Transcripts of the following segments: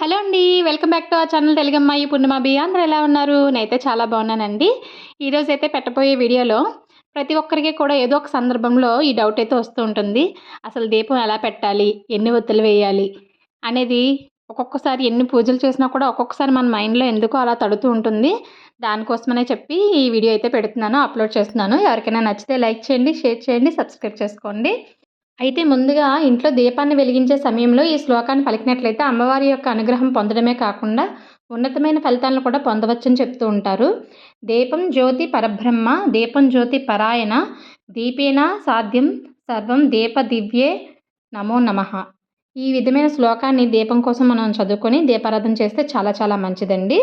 Hello అండి welcome back to ఆ channel తెలుగమ్మాయి పున్నమాబి అందరూ ఎలా ఉన్నారు? నేనైతే చాలా బాగున్నానండి. ఈరోజు అయితే పెట్టబోయే వీడియోలో ప్రతి ఒక్కరికి కూడా ఏదో ఒక సందర్భంలో ఈ డౌట్ అయితే వస్తూ ఉంటుంది. అసలు దీపం ఎలా పెట్టాలి? ఎన్ని ఒత్తులు వేయాలి? అనేది ఒక్కొక్కసారి ఎన్ని పూజలు చేసినా కూడా ఒక్కొక్కసారి మన మైండ్లో ఎందుకో అలా తడుతూ ఉంటుంది. దానికోసమనే చెప్పి ఈ వీడియో అయితే పెడుతున్నాను అప్లోడ్ చేస్తున్నాను. ఎవరికైనా నచ్చితే లైక్ చేయండి షేర్ చేయండి సబ్స్క్రైబ్ చేసుకోండి. అయితే ముందుగా ఇంట్లో దీపాన్ని వెలిగించే సమయంలో ఈ శ్లోకాన్ని పలికినట్లయితే అమ్మవారి యొక్క అనుగ్రహం పొందడమే కాకుండా ఉన్నతమైన ఫలితాలను కూడా పొందవచ్చని చెప్తూ ఉంటారు. దీపం జ్యోతి పరబ్రహ్మ దీపం జ్యోతి పరాయణ దీపేన సాధ్యం సర్వం దీప దివ్యే నమో నమ. ఈ విధమైన శ్లోకాన్ని దీపం కోసం మనం చదువుకొని దీపారాధన చేస్తే చాలా చాలా మంచిదండి.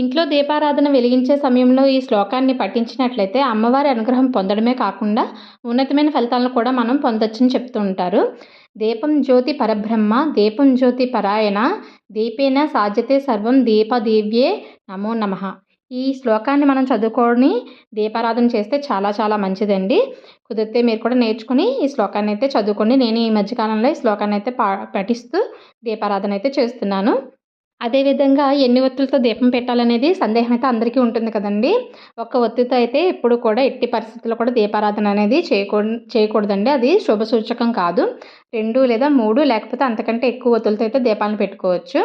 ఇంట్లో దీపారాధన వెలిగించే సమయంలో ఈ శ్లోకాన్ని పఠించినట్లయితే అమ్మవారి అనుగ్రహం పొందడమే కాకుండా ఉన్నతమైన ఫలితాలను కూడా మనం పొందొచ్చని చెప్తూ ఉంటారు. దీపం జ్యోతి పరబ్రహ్మ దీపం జ్యోతి పరాయణ దీపేన సాధ్యతే సర్వం దీపదేవ్యే నమో నమ. ఈ శ్లోకాన్ని మనం చదువుకొని దీపారాధన చేస్తే చాలా చాలా మంచిదండి. కుదిరితే మీరు కూడా నేర్చుకుని ఈ శ్లోకాన్ని అయితే చదువుకోండి నేను ఈ మధ్యకాలంలో ఈ శ్లోకాన్ని అయితే పా పఠిస్తూ దీపారాధన అయితే చేస్తున్నాను. అదేవిధంగా ఎన్ని ఒత్తులతో దీపం పెట్టాలనేది సందేహం అయితే అందరికీ ఉంటుంది కదండి. ఒక్క ఒత్తితో అయితే ఎప్పుడు కూడా ఎట్టి పరిస్థితుల్లో కూడా దీపారాధన అనేది చేయకూడదు చేయకూడదండి. అది శుభ సూచకం కాదు. రెండు లేదా మూడు లేకపోతే అంతకంటే ఎక్కువ ఒత్తులతో అయితే దీపాలను పెట్టుకోవచ్చు.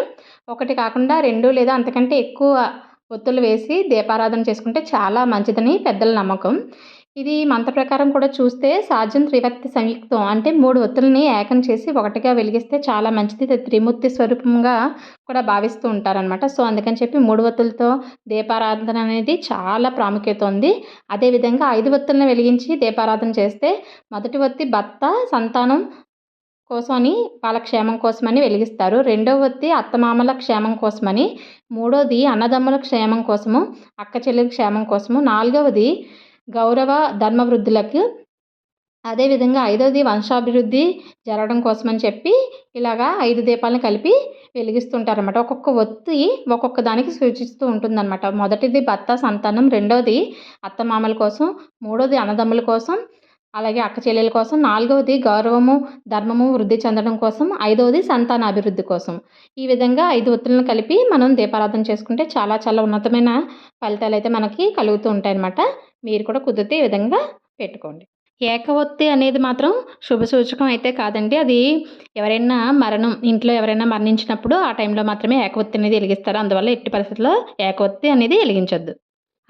ఒకటి కాకుండా రెండు లేదా అంతకంటే ఎక్కువ ఒత్తులు వేసి దీపారాధన చేసుకుంటే చాలా మంచిదని పెద్దల నమ్మకం. ఇది మంత్ర ప్రకారం కూడా చూస్తే సాధ్యం త్రివక్తి సంయుక్తం. అంటే మూడు ఒత్తుల్ని ఏకం చేసి ఒకటిగా వెలిగిస్తే చాలా మంచిది. త్రిమూర్తి స్వరూపంగా కూడా భావిస్తూ ఉంటారనమాట సో అందుకని చెప్పి మూడు ఒత్తులతో దీపారాధన అనేది చాలా ప్రాముఖ్యత ఉంది. అదేవిధంగా ఐదు ఒత్తులను వెలిగించి దీపారాధన చేస్తే మొదటి ఒత్తి భర్త సంతానం కోసమని వాళ్ళ క్షేమం కోసమని వెలిగిస్తారు. రెండవ వత్తి అత్తమామల క్షేమం కోసమని మూడోది అన్నదమ్ముల క్షేమం కోసము అక్క చెల్లెల క్షేమం కోసము నాలుగవది గౌరవ ధర్మవృద్ధులకు అదేవిధంగా ఐదవది వంశాభివృద్ధి జరగడం కోసమని చెప్పి ఇలాగా ఐదు దీపాలను కలిపి వెలిగిస్తుంటారనమాట ఒక్కొక్క ఒత్తి ఒక్కొక్క దానికి సూచిస్తూ ఉంటుందన్నమాట. మొదటిది భర్త సంతానం రెండవది అత్తమామల కోసం మూడోది అన్నదమ్ముల కోసం అలాగే అక్క చెల్లెల కోసం నాలుగవది గౌరవము ధర్మము వృద్ధి చెందడం కోసం ఐదవది సంతాన అభివృద్ధి కోసం. ఈ విధంగా ఐదు ఒత్తులను కలిపి మనం దీపారాధన చేసుకుంటే చాలా చాలా ఉన్నతమైన ఫలితాలు అయితే మనకి కలుగుతూ ఉంటాయన్నమాట. మీరు కూడా కుదిరితే ఈ విధంగా పెట్టుకోండి. ఏకవత్తి అనేది మాత్రం శుభ సూచకం అయితే కాదండి. అది ఎవరైనా మరణం ఇంట్లో ఎవరైనా మరణించినప్పుడు ఆ టైంలో మాత్రమే ఏకవత్తి అనేది వెలిగిస్తారు. అందువల్ల ఎట్టి పరిస్థితుల్లో ఏకవత్తి అనేది వెలిగించొద్దు.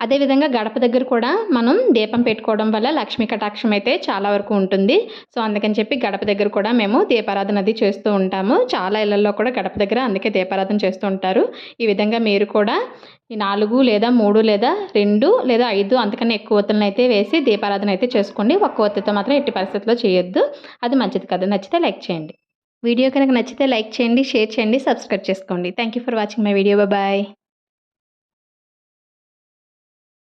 అదేవిధంగా గడప దగ్గర కూడా మనం దీపం పెట్టుకోవడం వల్ల లక్ష్మీ కటాక్షం అయితే చాలా వరకు ఉంటుంది. సో అందుకని చెప్పి గడప దగ్గర కూడా మేము దీపారాధన అది చేస్తూ ఉంటాము. చాలా ఇళ్ళలో కూడా గడప దగ్గర అందుకే దీపారాధన చేస్తూ ఉంటారు. ఈ విధంగా మీరు కూడా ఈ నాలుగు లేదా మూడు లేదా రెండు లేదా ఐదు అంతకన్నా ఎక్కువ ఒత్తులను అయితే వేసి దీపారాధన అయితే చేసుకోండి. ఒక్క ఒత్తితో మాత్రం ఎట్టి పరిస్థితుల్లో చేయొద్దు. అది మంచిది కదా. నచ్చితే లైక్ చేయండి. వీడియో కనుక నచ్చితే లైక్ చేయండి షేర్ చేయండి సబ్స్క్రైబ్ చేసుకోండి. Thank you for watching my video bye